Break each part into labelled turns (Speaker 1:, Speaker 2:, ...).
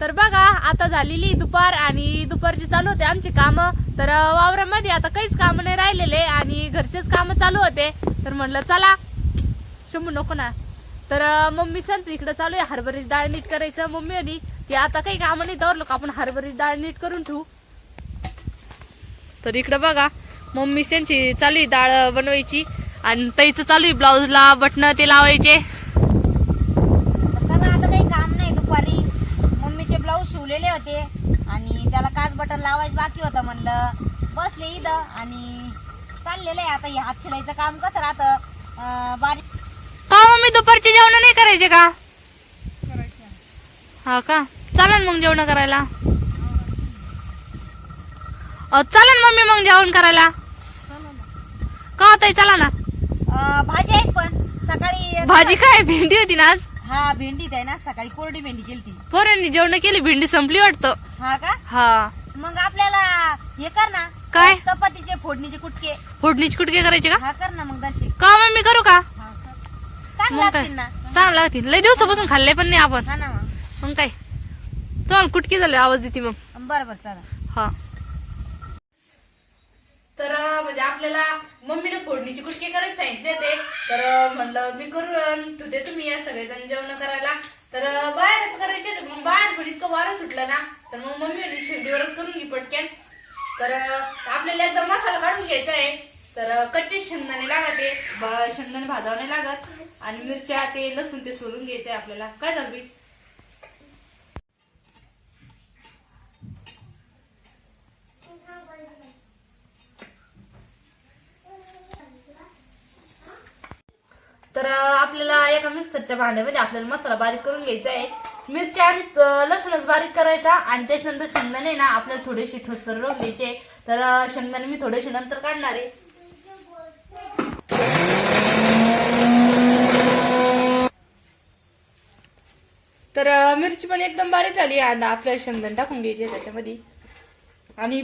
Speaker 1: तर बघा आता झालेली दुपार आणि दुपारची चालू होते आमची कामं. तर वावरामध्ये आता काहीच कामं नाही राहिलेले आणि घरचेच कामं चालू होते. तर म्हणलं चला शंभू नको ना. तर मम्मी सांगते इकडे चालू आहे हरभरीची डाळ नीट करायचं. मम्मी आणि की आता काही कामं नाही दौरलो का आपण हरभरीची डाळ नीट करून ठेवू. तर इकडे बघा मम्मी त्यांची चालू आहे डाळ बनवायची. आणि ताईचं चालू आहे ब्लाऊजला बटणं ते लावायचे
Speaker 2: चला आता काही काम नाही दुपारी मम्मीचे शिवलेले होते. आणि त्याला काच बटन लावायचं बाकी होतं म्हणलं. बसले इथं आणि चाललेलं आहे. आता हे हात शिलाईचं काम कसं राहतं? बारीक
Speaker 1: का मम्मी दुपारचे जेवण नाही करायचे का? हा का? चालेल मग जेवण करायला. अ, चालेल मम्मी मग जेवण करायला. का ताई चला ना.
Speaker 2: अं, भाजी आहेत पण. सकाळी
Speaker 1: भाजी काय भेंडी होती ना आज?
Speaker 2: हा भेंडीच आहे ना सकाळी कोरडी भेंडी केली
Speaker 1: पोरांनी जेवण केली भेंडी संपली वाटतं.
Speaker 2: हा का?
Speaker 1: हा.
Speaker 2: मग आपल्याला हे कर ना.
Speaker 1: काय?
Speaker 2: चपातीचे फोडणीचे कुटके.
Speaker 1: फोडणीची कुटके करायचे का?
Speaker 2: हा कर ना मग दर्शी.
Speaker 1: का मम्मी करू का?
Speaker 2: चांगलं
Speaker 1: मग काय?
Speaker 2: लागतील ना.
Speaker 1: चांगलं लागतील. लय दिवसापासून खाल्ले पण नाही आपण.
Speaker 2: हा ना मग.
Speaker 1: मग काय? तुम्हाला कुटके झाले आवाज देते मग.
Speaker 2: बरं बरं चला.
Speaker 1: हा. तर म्हणजे आपल्याला मम्मीने फोडणीची कुटके करायला सांगितले ते तर म्हणलं मी करून तुझे तुम्ही या सगळेजण जेवण करायला. तर बाहेरच करायचे मग बाहेर पण इतकं वारं सुटलं ना. तर मग मम्मी म्हणे करून घे पटक्यान तर आपल्याला एकदा मसाला काढून घ्यायचा आहे. तर कच्चे शेंगदाणे लागत. आहे शेंगदाणे भाजावणे नाही लागत. आणि मिरच्या ते लसूण ते सोलून घ्यायचंय आपल्याला. काय झालं तर आपल्याला एका मिक्सरच्या भांड्यामध्ये आपल्याला मसाला बारीक करून घ्यायचा आहे. मिरच्या आणि लसूणच बारीक करायचा आणि त्याच्यानंतर शेंगदाणे ना आपल्याला थोडेसे ठोसर रोवून घ्यायचे तर शेंगदाण शेंगदाणे मी थोडेसे नंतर काढणार आहे. तर मिरची पण एकदम बारीक झाली आता आपल्याला शेंगदाणे टाकून घ्यायचे त्याच्यामध्ये. आणि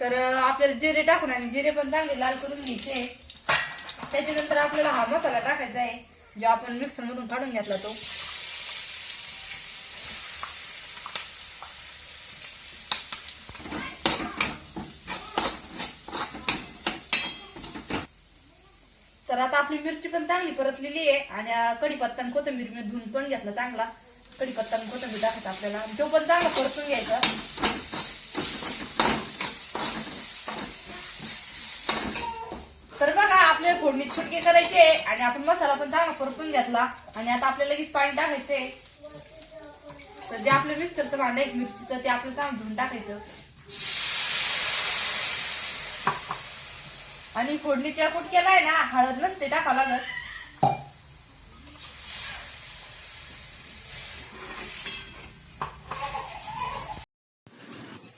Speaker 1: तर अं, आपल्याला जिरे टाकून आणि जिरे पण चांगले लाल करून घ्यायचे. त्याच्यानंतर आपल्याला हा मसाला टाकायचा आहे जो आपण मिक्सर मधून काढून घेतला तो. तर आता आपली मिरची पण चांगली परतलेली आहे आणि कढीपत्ता आणि कोथिंबीर मी धुवून पण घेतला चांगला. कढीपत्ता आणि कोथिंबीर टाकायचा आपल्याला. तो पण चांगला परतून घ्यायचा तर बघा आपल्याला फोडणी छुटकी करायचे आहे आणि आपण मसाला पण चांगला परतून घेतला आणि आता आपल्याला लगेच पाणी टाकायचंय. तर जे आपलं मिक्सरचं भांडं आहे मिरचीचं ते आपलं चांगलं धुवून टाकायचं. आणि फोडणीच्या कुटक्याला आहे ना हळद नसते टाकावं लागत.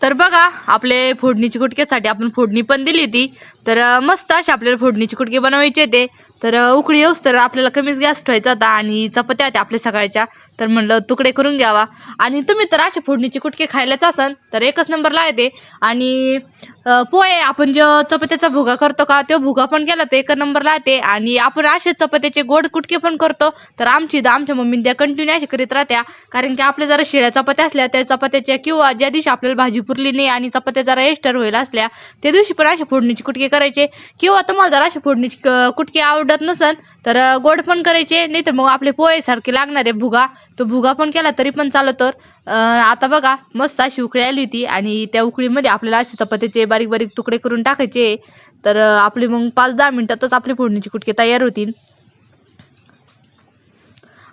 Speaker 1: तर बघा आपले फोडणीची कुटक्यासाठी आपण फोडणी पण दिली होती. तर मस्त अशी आपल्याला फोडणीची कुटके बनवायचे होते. तर उकळी येऊस तर आपल्याला कमीच गॅस ठेवायचा होता आणि चपात्या होत्या आपल्या सकाळच्या. तर म्हणलं तुकडे करून घ्यावा. आणि तुम्ही तर असे फोडणीचे कुटके खायलाच असन तर एकच नंबरला येते आणि पोहे आपण जो चपात्याचा भुगा करतो का तो भुगा पण केला तर एक नंबरला येते आणि आपण असे चपात्याचे गोड कुटके पण करतो तर आमची आमच्या मम्मी त्या कंटिन्यू असे करीत राहत्या. कारण की आपल्या जरा शिळ्या चपात्या असल्या त्या चपात्याच्या किंवा ज्या दिवशी आपल्याला भाजी पुरली नाही आणि चपात्या जरा एस्टर होईल असल्या त्या दिवशी पण असे फोडणीचे कुटके करायचे. किंवा तुम्हाला जर असे फोडणीचे क- आवड आवडत नसन तर गोड पण करायचे नाही तर मग आपले पोहे सारखे लागणारे भुगा. तो भुगा पण केला तरी पण चालत तर. आता बघा मस्त अशी उकळी आली होती आणि त्या उकळीमध्ये आपल्याला असे चपातीचे बारीक बारीक तुकडे करून टाकायचे. तर आपली आपले मग पाच दहा मिनिटातच आपली फोडणीची कुटके तयार होतील.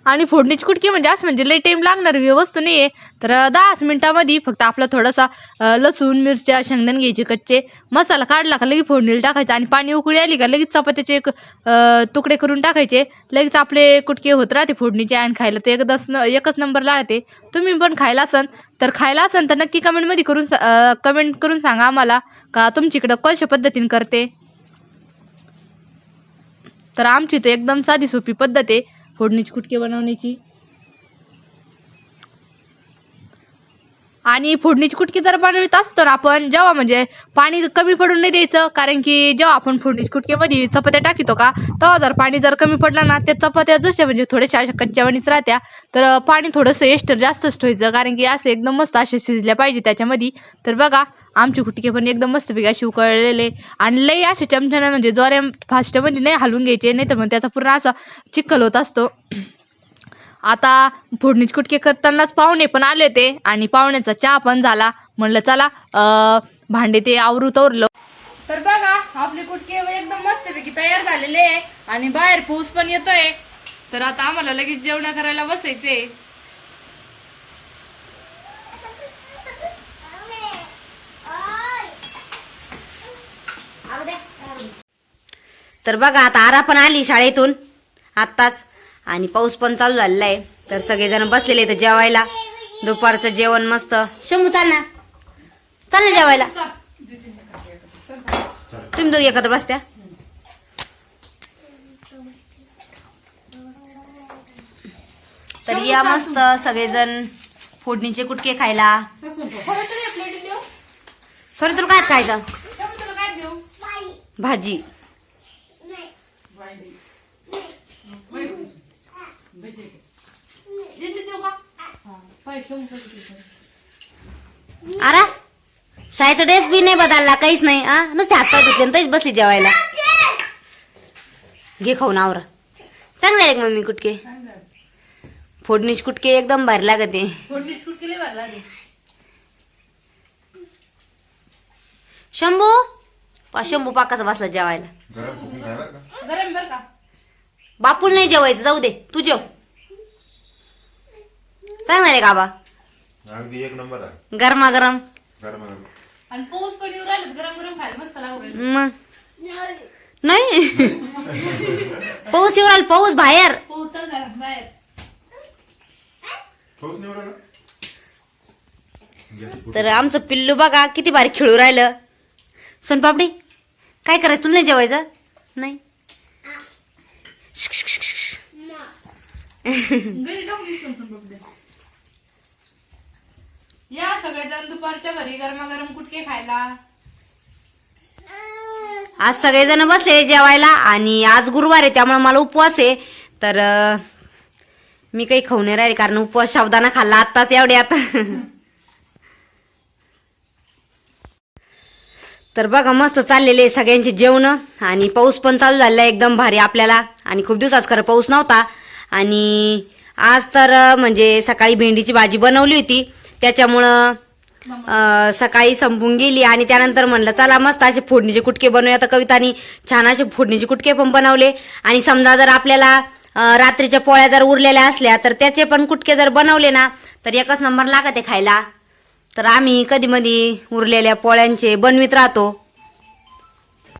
Speaker 1: आणि फोडणीची कुटकी म्हणजे असं म्हणजे लई टाइम लागणारी वस्तू आहे तर दहाच मिनिटामध्ये फक्त आपला थोडासा लसूण मिरच्या शेंगदाणे घ्यायचे कच्चे. मसाला काढला का लगेच फोडणीला टाकायचा आणि पाणी उकळी आली का लगेच चपात्याचे एक तुकडे करून टाकायचे. लगेच आपले कुटके होत राहते फोडणीचे आणि खायला ते एकदाच न- एकच नंबर लागते तुम्ही पण खायला असन तर खायला असन तर नक्की कमेंटमध्ये करून कमेंट करून सांगा आम्हाला का तुमच्याकडं कशा पद्धतीने करते. तर आमची तर एकदम साधी सोपी पद्धत आहे. फोडणीची कुटके बनवण्याची. आणि फोडणीची कुटकी जर बनवित असतो ना आपण जेव्हा म्हणजे पाणी कमी पडून नाही द्यायचं कारण की जेव्हा आपण फोडणीची कुटकीमध्ये चपात्या टाकितो का तेव्हा जर पाणी जर कमी पडलं ना त्या चपात्या जशा म्हणजे थोड्याशा अशा कच्च्या वणीच राहत्या तर पाणी थोडंसं एक्स्ट्रा जास्तच ठेवायचं कारण की असं एकदम मस्त असे शिजल्या पाहिजे त्याच्यामध्ये. तर बघा आमचे कुटके पण एकदम मस्तपैकी असे उकळलेले. आणि लई असे चमच्यानं म्हणजे जोऱ्या म्हणजे नाही हलवून घ्यायचे नाही तर मग त्याचा पूर्ण असा चिखल होत असतो. आता फोडणीचे कुटके करतानाच पाहुणे पण आले ते आणि पाहुण्याचा चहा पण झाला. म्हणलं चला अं, भांडे ते आवरू तोरलं. तर बघा आपले कुटके एकदम मस्तपैकी तयार झालेले आहे आणि बाहेर पाऊस पण येतोय. तर आता आम्हाला लगेच जेवण करायला बसायचे
Speaker 2: तर बघा आता आरा पण आली शाळेतून. आत्ताच. आणि पाऊस पण चालू झालेला आहे तर सगळेजण बसलेले आहेत जेवायला. दुपारचं जेवण मस्त. शंभू चाल ना. चाल ना जेवायला. तुम्ही दोघी एकत्र बसत्या? तर या मस्त सगळेजण फोडणीचे कुटके खायला. सॉरी तुला काय खायचं? भाजी. अरे शाळेचा ड्रेस बी नाही बदलला काहीच नाही आ? नुसते हात पाय धुतले तरीच बसली जेवायला. घे खाऊन आवरा. चांगलं आहे मम्मी कुटके? फोडणीचे कुटके एकदम भारी लागते.
Speaker 1: फोडणीची कुटकी लई भारी लागते.
Speaker 2: शंभू? पा शंभू पाकाचा बसला जेवायला.
Speaker 3: गरम कुकिंग आहे बरं का?
Speaker 1: गरम बर का?
Speaker 2: बापूल नाही जेवायचं जाऊ दे तू जेव. चांगलं आहे का बा
Speaker 3: अगदी एक नंबर आहे.
Speaker 2: गरमा गरम
Speaker 1: आणि पाऊस पण येऊ राहिला गरम गरम खायला मस्त लागू राहिलं
Speaker 2: मग नाही. पाऊस येऊ राहिला पाऊस बाहेर.
Speaker 1: पाऊस चालू झाला
Speaker 3: नाही.
Speaker 2: तर आमचं पिल्लू बघा किती भारी खेळू राहिलं. सोनपापडी काय करायचं? तुला नाही जेवायचं? नाही.
Speaker 1: घरी टाकून. या सगळेजण दुपारच्या घरी गरमागरम कुटके खायला.
Speaker 2: आज सगळेजण बसले जेवायला आणि आज गुरुवार आहे त्यामुळे मला उपवास आहे. तर अं, मी काही खाऊ नाही राहिले कारण उपवास सावधाना खाल्ला आत्ताच एवढे आता तर बघा मस्त चाललेले सगळ्यांचे जेवण आणि पाऊस पण चालू झालेला आहे एकदम भारी आपल्याला. आणि खूप दिवसाच खरं पाऊस नव्हता. आणि आज तर अं, म्हणजे सकाळी भेंडीची भाजी बनवली होती. त्याच्यामुळं सकाळी संपून गेली आणि त्यानंतर म्हणलं चला मस्त असे फोडणीचे कुटके बनवूया. तर कवितानी छान असे फोडणीचे कुटके पण बनवले. आणि समजा जर आपल्याला रात्रीच्या पोळ्या जर उरलेल्या असल्या तर त्याचे पण कुटके जर बनवले ना तर एकच नंबर लागते खायला. तर आम्ही कधी मधी उरलेल्या पोळ्यांचे बनवीत राहतो.